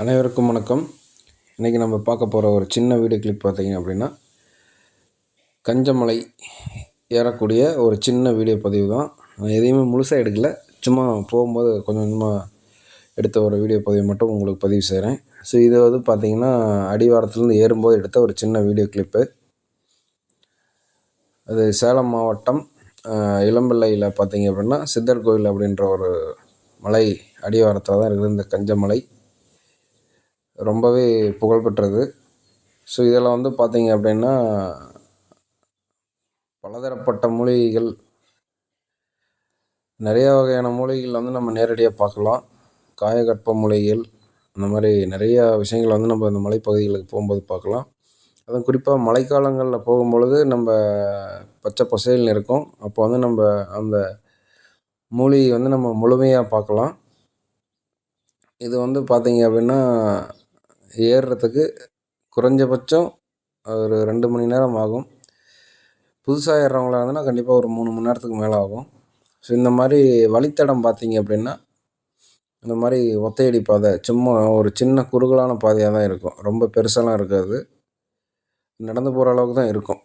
அனைவருக்கும் வணக்கம். இன்றைக்கி நம்ம பார்க்க போகிற ஒரு சின்ன வீடியோ கிளிப் பார்த்தீங்க அப்படின்னா கஞ்சமலை ஏறக்கூடிய ஒரு சின்ன வீடியோ பதிவு தான். நான் எதையுமே முழுசாக எடுக்கல. சும்மா போகும்போது கொஞ்சம் கொஞ்சமாக எடுத்த ஒரு வீடியோ பதிவு மட்டும் உங்களுக்கு பதிவு செய்கிறேன் ஸோ இது வந்து பார்த்திங்கன்னா அடிவாரத்துலேருந்து ஏறும்போது எடுத்த ஒரு சின்ன வீடியோ கிளிப்பு அது சேலம் மாவட்டம் இளம்பிள்ளையில் பார்த்தீங்க அப்படின்னா சித்தர் கோயில் அப்படின்ற ஒரு மலை அடிவாரத்தில் தான் இருக்குது இந்த கஞ்சமலை. ரொம்பவே புகழ்பெற்றது. ஸோ இதில் வந்து பார்த்தீங்க அப்படின்னா பலதரப்பட்ட மூலிகைகள் நிறையா வகையான மூலிகைகள் வந்து நம்ம நேரடியாக பார்க்கலாம் காயகற்ப மூலிகைகள் அந்த மாதிரி நிறையா விஷயங்கள் வந்து நம்ம இந்த மலைப்பகுதிகளுக்கு போகும்போது பார்க்கலாம் அதுவும் குறிப்பாக மழைக்காலங்களில் போகும்பொழுது நம்ம பச்சை பசேல்னு இருக்கும். அப்போ வந்து நம்ம அந்த மூலிகை வந்து நம்ம முழுமையாக பார்க்கலாம் இது வந்து பார்த்தீங்க அப்படின்னா ஏறுறதுக்கு குறைஞ்சபட்சம் ஒரு ரெண்டு மணி நேரம் ஆகும். புதுசாக ஏறுறவங்களா இருந்ததுன்னா கண்டிப்பாக ஒரு மூணு மணி நேரத்துக்கு மேலே ஆகும். ஸோ இந்த மாதிரி வழித்தடம் பார்த்தீங்க அப்படின்னா இந்த மாதிரி ஒத்தையடி பாதை சும்மா ஒரு சின்ன குறுகலான பாதையாக தான் இருக்கும். ரொம்ப பெருசாலாம் இருக்காது. நடந்து போகிற அளவுக்கு தான் இருக்கும்.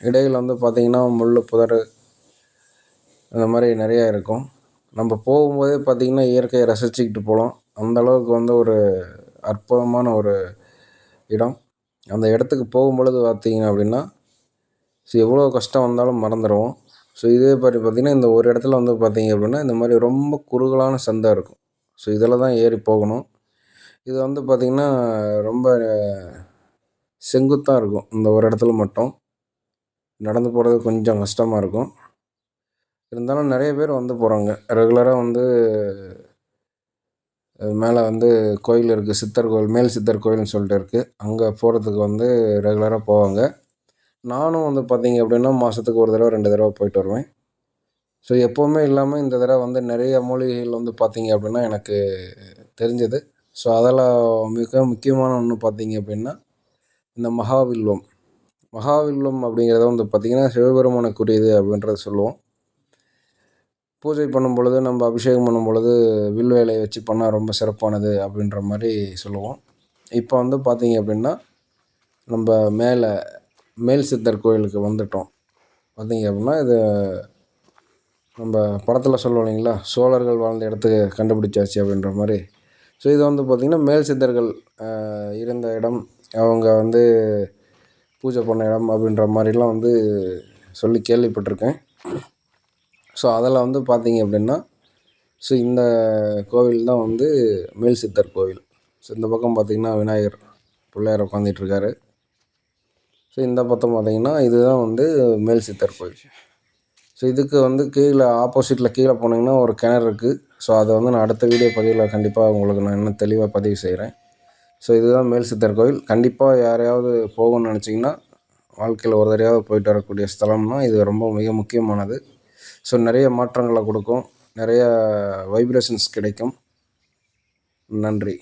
இடையில் வந்து பார்த்திங்கன்னா முள் புதர் அந்த மாதிரி நிறையா இருக்கும். நம்ம போகும்போதே பார்த்திங்கன்னா இயற்கையை ரசிச்சுக்கிட்டு போகலாம். அந்த அளவுக்கு வந்து ஒரு அற்புதமான ஒரு இடம். அந்த இடத்துக்கு போகும்பொழுது பார்த்தீங்க அப்படின்னா ஸோ எவ்வளோ கஷ்டம் வந்தாலும் மறந்துடுவோம் ஸோ இதே மாதிரி பார்த்திங்கன்னா இந்த ஒரு இடத்துல வந்து பார்த்தீங்க அப்படின்னா இந்த மாதிரி ரொம்ப குறுகலான சந்தை இருக்கும். ஸோ இதில் தான் ஏறி போகணும். இது வந்து பார்த்திங்கன்னா ரொம்ப செங்குத்தாக இருக்கும். இந்த ஒரு இடத்துல மட்டும். நடந்து போகிறது கொஞ்சம் கஷ்டமாக இருக்கும். இருந்தாலும் நிறைய பேர் வந்து போகிறாங்க ரெகுலராக வந்து மேலே வந்து கோயில் இருக்குது சித்தர் கோயில் மேல் சித்தர் கோயில்னு சொல்லிட்டு இருக்குது அங்கே போகிறதுக்கு வந்து ரெகுலராக போவாங்க. நானும் வந்து பார்த்திங்க அப்படின்னா மாதத்துக்கு ஒரு தடவை ரெண்டு தடவை போயிட்டு வருவேன். ஸோ எப்போவுமே இல்லாமல் இந்த தடவை வந்து நிறைய மூலிகைகள் வந்து பார்த்திங்க அப்படின்னா எனக்கு தெரிஞ்சது. ஸோ அதெல்லாம் மிக முக்கியமான ஒன்று பார்த்திங்க அப்படின்னா இந்த மகாவில்வம். மகாவில்வம் அப்படிங்கிறத வந்து பார்த்திங்கன்னா சிவபெருமானுக்குரியது அப்படின்றத சொல்லுவோம். பூஜை பண்ணும் பொழுது நம்ம அபிஷேகம் பண்ணும் பொழுது வில் வேலையை வச்சு பண்ணால் ரொம்ப சிறப்பானது அப்படின்ற மாதிரி சொல்லுவோம். இப்போ வந்து பார்த்திங்க அப்படின்னா நம்ம மேலே மேல் சித்தர் கோயிலுக்கு வந்துட்டோம். பார்த்திங்க அப்படின்னா இது நம்ம படத்தில் சொல்லுவோம் இல்லைங்களா? சோழர்கள் வாழ்ந்த இடத்துக்கு கண்டுபிடிச்சாச்சு அப்படின்ற மாதிரி. ஸோ இது வந்து பார்த்திங்கன்னா மேல் சித்தர்கள் இருந்த இடம் அவங்க வந்து பூஜை பண்ண இடம் அப்படின்ற மாதிரிலாம் வந்து சொல்லி கேள்விப்பட்டிருக்கேன். ஸோ அதில் வந்து பார்த்தீங்க அப்படின்னா ஸோ இந்த கோவில் தான் வந்து மேல் சித்தர் கோவில். ஸோ இந்த பக்கம் பார்த்திங்கன்னா விநாயகர் பிள்ளையார் உட்காந்துட்ருக்காரு ஸோ இந்த பக்கம் பார்த்திங்கன்னா இதுதான் வந்து மேல் சித்தர் கோயில் ஸோ இதுக்கு வந்து கீழே ஆப்போசிட்டில் கீழே போனீங்கன்னா ஒரு கிணறு இருக்குது ஸோ அதை வந்து நான் அடுத்த வீடியோ பதிவில் கண்டிப்பாக உங்களுக்கு நான் இன்னும் தெளிவாக பதிவு செய்கிறேன் ஸோ இதுதான் மேல் சித்தர் கோயில் கண்டிப்பாக யாரையாவது போகணும்னு நினச்சிங்கன்னா வாழ்க்கையில் ஒரு தடையாவது போயிட்டு வரக்கூடிய ஸ்தலம்னா இது ரொம்ப மிக முக்கியமானது. ஸோ நிறைய மாற்றங்களை கொடுக்கும். நிறைய வைப்ரேஷன்ஸ் கிடைக்கும். நன்றி.